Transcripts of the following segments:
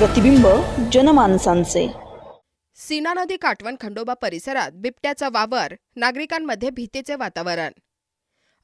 प्रतिबिंब जनमानसांचे. सीना नदी काटवण खंडोबा परिसरात बिबट्याचा वावर नागरिकांमध्ये भीतीचे वातावरण.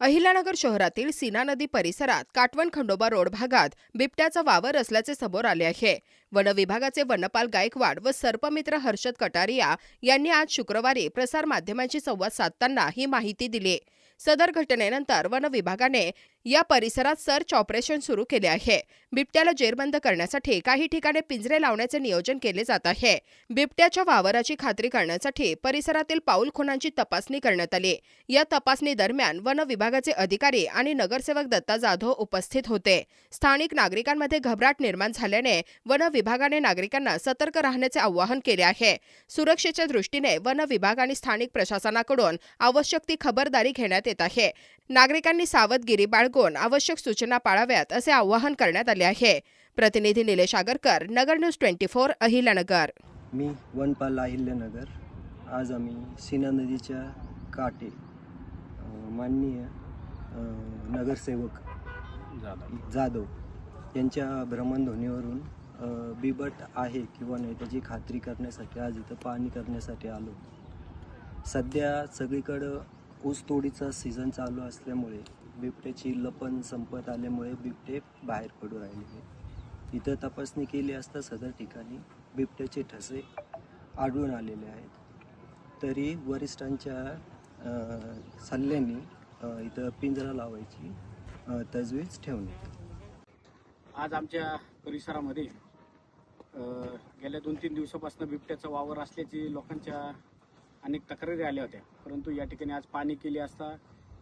अहिल्यानगर शहरातील सीना नदी परिसरात काटवण खंडोबा रोड भागात बिबट्याचा वावर असल्याचे समोर आले आहे. वन विभागाचे वनपाल गायकवाड व सर्पमित्र हर्षद कटारिया यांनी आज शुक्रवारी प्रसारमाध्यमांशी संवाद साधताना ही माहिती दिली. सदर घटनेनंतर वन विभागाने या परिसरात सर्च ऑपरेशन सुरू केले आहे. बिबट्याला जेरबंद करण्यासाठी काही ठिकाणी पिंजरे लावण्याचे नियोजन केले जात आहे. बिबट्याच्या वावराची खात्री करण्यासाठी परिसरातील पाऊलखुनांची तपासणी करण्यात आली. या तपासणी दरम्यान वन विभागाचे अधिकारी आणि नगरसेवक दत्ता जाधव उपस्थित होते. स्थानिक नागरिकांमध्ये घबराट निर्माण झाल्याने वन विभागाने नागरिकांना सतर्क राहण्याचे आवाहन केले आहे. सुरक्षेच्या दृष्टीने वन विभाग आणि स्थानिक प्रशासनाकडून आवश्यक ती खबरदारी घेण्यात येत आहे. नागरिकांनी सावधगिरी बाळगून आवश्यक सूचना पाळाव्यात असे आवाहन करण्यात आले आहे. प्रतिनिधी Nilesh Agarkar Nagar news twenty four Ahilyanagar. मी वनपाल अहिल्यानगर. आज आम्ही सीना नदीच्या अ, माननीय नगरसेवक जाधव यांच्या भ्रमणध्वनीवरून बिबट आहे किंवा नाही त्याची खात्री करण्यासाठी आज इथं पाहणी करण्यासाठी आलो. सध्या सगळीकडं ऊसतोडीचा सीझन चालू असल्यामुळे बिबट्याची लपण संपत आल्यामुळे बिबटे बाहेर पडू राहिले इथं तपासणी केली असता सदर ठिकाणी बिबट्याचे ठसे आढळून आलेले आहेत. तरी वरिष्ठांच्या सल्ल्याने इथं पिंजरा लावायची तजवीज ठेवण्यात आज आमच्या परिसरामध्ये गेल्या दोन तीन दिवसापासून बिबट्याचा वावर असल्याची लोकांच्या अनेक तक्रारी आल्या होत्या. परंतु या ठिकाणी आज पाणी केली असता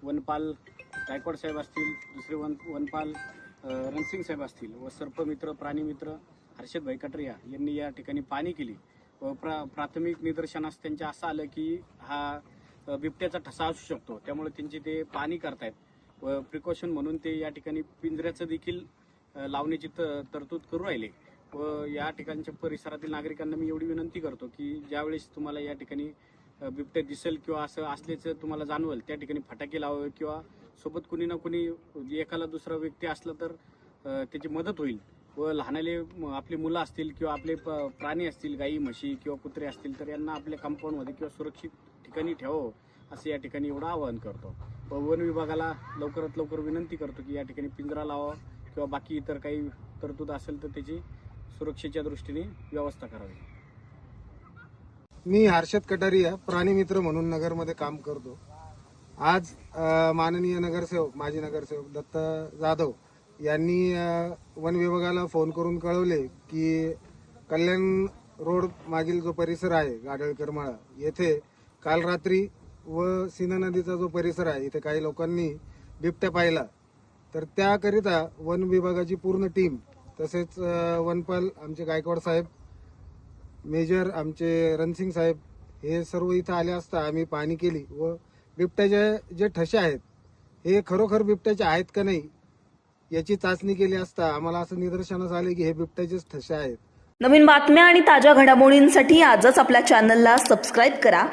वनपाल गायकवाड साहेब असतील दुसरे वन वनपाल रणसिंग साहेब असतील व सर्पमित्र प्राणीमित्र हर्षदभाई कटरिया यांनी या ठिकाणी पाणी केली व प्रा प्राथमिक निदर्शनास त्यांच्या असं आलं की हा बिबट्याचा ठसा असू शकतो. त्यामुळे त्यांचे ते पाणी करतायत व प्रिकॉशन म्हणून ते या ठिकाणी पिंजऱ्याचं देखील लावण्याची तरतूद करू राहिले. व या ठिकाणच्या परिसरातील नागरिकांना मी एवढी विनंती करतो की ज्यावेळेस तुम्हाला या ठिकाणी बिबट्या दिसेल किंवा असं असल्याचं तुम्हाला जाणवेल त्या ठिकाणी फटाके लावावे किंवा सोबत कुणी ना कुणी एकाला दुसरा व्यक्ती असला तर त्याची मदत होईल. व लहानाले आपली मुलं असतील किंवा आपले प- प्राणी असतील गाई म्हशी किंवा कुत्रे असतील तर यांना आपल्या कंपाऊंडमध्ये किंवा सुरक्षित ठिकाणी ठेवावं असं या ठिकाणी एवढं आवाहन करतो. व वन विभागाला लवकरात लवकर विनंती करतो की या ठिकाणी पिंजरा लावा किंवा बाकी इतर काही तरतूद असेल तर त्याची सुरक्षेच्या दृष्टीने व्यवस्था करावी. मी हर्षद कटारिया प्राणी मित्र म्हणून नगरमध्ये काम करतो. आज माननीय नगरसेवक माजी नगरसेवक दत्त जाधव यांनी वन विभागाला फोन करून कळवले की कल्याण रोड मागील जो परिसर आहे गाडळकर माळा येथे काल रात्री व सीना नदीचा जो परिसर आहे इथे काही लोकांनी बिबट्या पाहिला. तर त्याकरिता वन विभागाची पूर्ण टीम तसेच वनपाल आमचे गायकवाड साहेब मेजर आमचे रणसिंग साहेब हे सर्व इथं आले असता आम्ही पाहणी केली व बिबट्याचे जे ठसे आहेत हे खरोखर बिबट्याचे आहेत का नाही याची चाचणी केली असता आम्हाला असं निदर्शनास आले की हे बिबट्याचेच ठसे आहेत. नवीन बातम्या आणि ताज्या घडामोडींसाठी आजच आपल्या चॅनलला सबस्क्राईब करा.